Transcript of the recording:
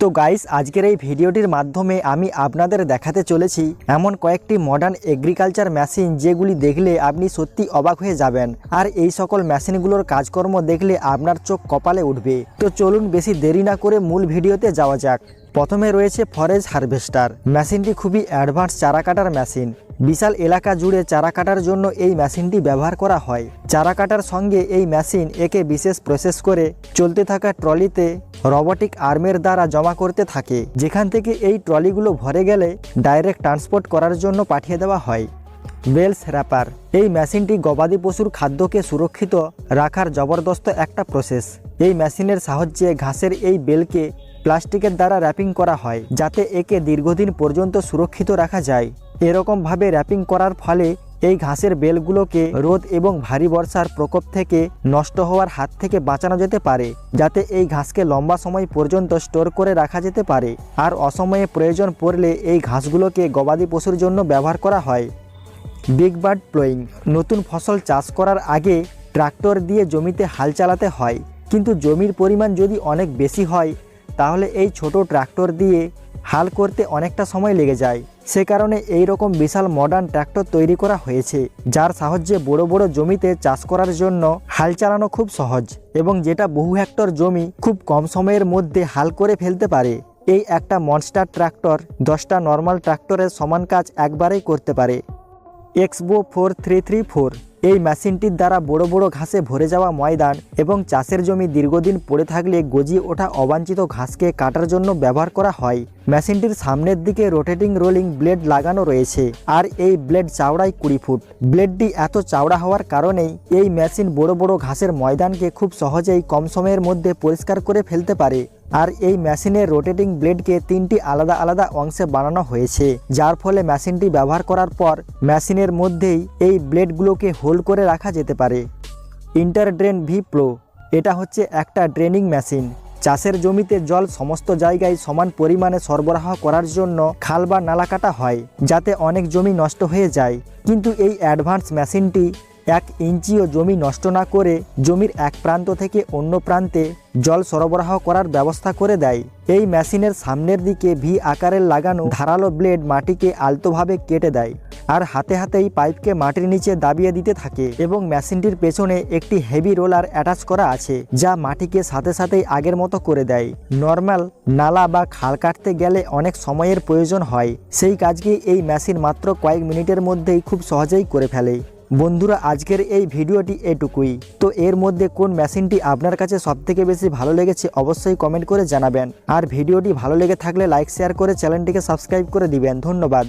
তো গাইস আজকের এই ভিডিওটির মাধ্যমে আমি আপনাদের দেখাতে চলেছি এমন কয়েকটি মডার্ন এগ্রিকালচার মেশিন যেগুলি দেখলে আপনি সত্যি অবাক হয়ে যাবেন। আর এই সকল মেশিনগুলোর কাজকর্ম দেখলে আপনার চোখ কপালে উঠবে। তো চলুন বেশি দেরি না করে মূল ভিডিওতে যাওয়া যাক। প্রথমে রয়েছে ফরেজ হারভেস্টার মেশিনটি খুবই অ্যাডভান্স চারা কাটার মেশিন। বিশাল এলাকা জুড়ে চারা কাটার জন্য এই মেশিনটি ব্যবহার করা হয়। চারা কাটার সঙ্গে এই মেশিন একে বিশেষ প্রসেস করে চলতে থাকা ট্রলিতে রোবটিক আর্মের দ্বারা জমা করতে থাকে। যেখান থেকে এই ট্রলিগুলো ভরে গেলে ডাইরেক্ট ট্রান্সপোর্ট করার জন্য পাঠিয়ে দেওয়া হয়। বেলস র্যাপার এই মেশিনটি গবাদি পশুর খাদ্যকে সুরক্ষিত রাখার জবরদস্ত একটা প্রসেস এই মেশিনের সাহায্যে ঘাসের এই বেলকে প্লাস্টিকের দ্বারা র্যাপিং করা হয়, যাতে একে দীর্ঘদিন পর্যন্ত সুরক্ষিত রাখা যায়। এরকমভাবে র্যাপিং করার ফলে এই ঘাসের বেলগুলোকে রোদ এবং ভারী বর্ষার প্রকোপ থেকে নষ্ট হওয়ার হাত থেকে বাঁচানো যেতে পারে, যাতে এই ঘাসকে লম্বা সময় পর্যন্ত স্টোর করে রাখা যেতে পারে। আর অসময়ে প্রয়োজন পড়লে এই ঘাসগুলোকে গবাদি পশুর জন্য ব্যবহার করা হয়। বিগ বার্ড প্লোয়িং, নতুন ফসল চাষ করার আগে ট্রাক্টর দিয়ে জমিতে হাল চালাতে হয়। কিন্তু জমির পরিমাণ যদি অনেক বেশি হয় তাহলে এই ছোট ট্রাক্টর দিয়ে হাল করতে অনেকটা সময় লেগে যায়। সে কারণে এই রকম বিশাল মডার্ন ট্র্যাক্টর তৈরি করা হয়েছে, যার সাহায্যে বড় বড় জমিতে চাষ করার জন্য হাল চালানো খুব সহজ এবং যেটা বহু হেক্টর জমি খুব কম সময়ের মধ্যে হাল করে ফেলতে পারে। এই একটা মনস্টার ট্র্যাক্টর দশটা নর্মাল ট্র্যাক্টরের সমান কাজ একবারেই করতে পারে। এক্সবো ফোর থ্রি থ্রি ফোর এই মেশিনটির দ্বারা বড় বড় ঘাসে ভরে যাওয়া ময়দান এবং চাষের জমি দীর্ঘদিন পড়ে থাকলে গজিয়ে ওঠা অবাঞ্ছিত ঘাসকে কাটার জন্য ব্যবহার করা হয়। মেশিনটির সামনের দিকে রোটেটিং রোলিং ব্লেড লাগানো রয়েছে আর এই ব্লেড চওড়াই কুড়ি ফুট। ব্লেডটি এত চাওড়া হওয়ার কারণেই এই মেশিন বড় বড় ঘাসের ময়দানকে খুব সহজেই কম সময়ের মধ্যে পরিষ্কার করে ফেলতে পারে। আর এই মেশিনের রোটেটিং ব্লেডকে তিনটি আলাদা আলাদা অংশে বানানো হয়েছে, যার ফলে মেশিনটি ব্যবহার করার পর মেশিনের মধ্যেই এই ব্লেডগুলোকে হোল্ড করে রাখা যেতে পারে। ইন্টার ড্রেন ভি প্রো, এটা হচ্ছে একটা ড্রেনিং মেশিন। চাষের জমিতে জল সমস্ত জায়গায় সমান পরিমাণে সরবরাহ করার জন্য খাল বা নালা কাটা হয়, যাতে অনেক জমি নষ্ট হয়ে যায়। কিন্তু এই অ্যাডভান্স মেশিনটি এক ইঞ্চিও জমি নষ্ট না করে জমির এক প্রান্ত থেকে অন্য প্রান্তে জল সরবরাহ করার ব্যবস্থা করে দেয়। এই মেশিনের সামনের দিকে ভি আকারের লাগানো ধারালো ব্লেড মাটিকে আলতোভাবে কেটে দেয় আর হাতে হাতেই পাইপকে মাটির নিচে দাবিয়ে দিতে থাকে এবং মেশিনটির পেছনে একটি হেভি রোলার অ্যাটাচ করা আছে যা মাটিকে সাথে সাথেই আগের মতো করে দেয়। নর্মাল নালা বা খাল কাটতে গেলে অনেক সময়ের প্রয়োজন হয়। সেই কাজকে এই মেশিন মাত্র কয়েক মিনিটের মধ্যেই খুব সহজেই করে ফেলে। বন্ধুরা, আজকের এই ভিডিওটি এটুকুই। তো এর মধ্যে কোন মেশিনটি আপনার কাছে সবথেকে বেশি ভালো লেগেছে অবশ্যই কমেন্ট করে জানাবেন। আর ভিডিওটি ভালো লেগে থাকলে লাইক, শেয়ার করে চ্যানেলটিকে সাবস্ক্রাইব করে দিবেন। ধন্যবাদ।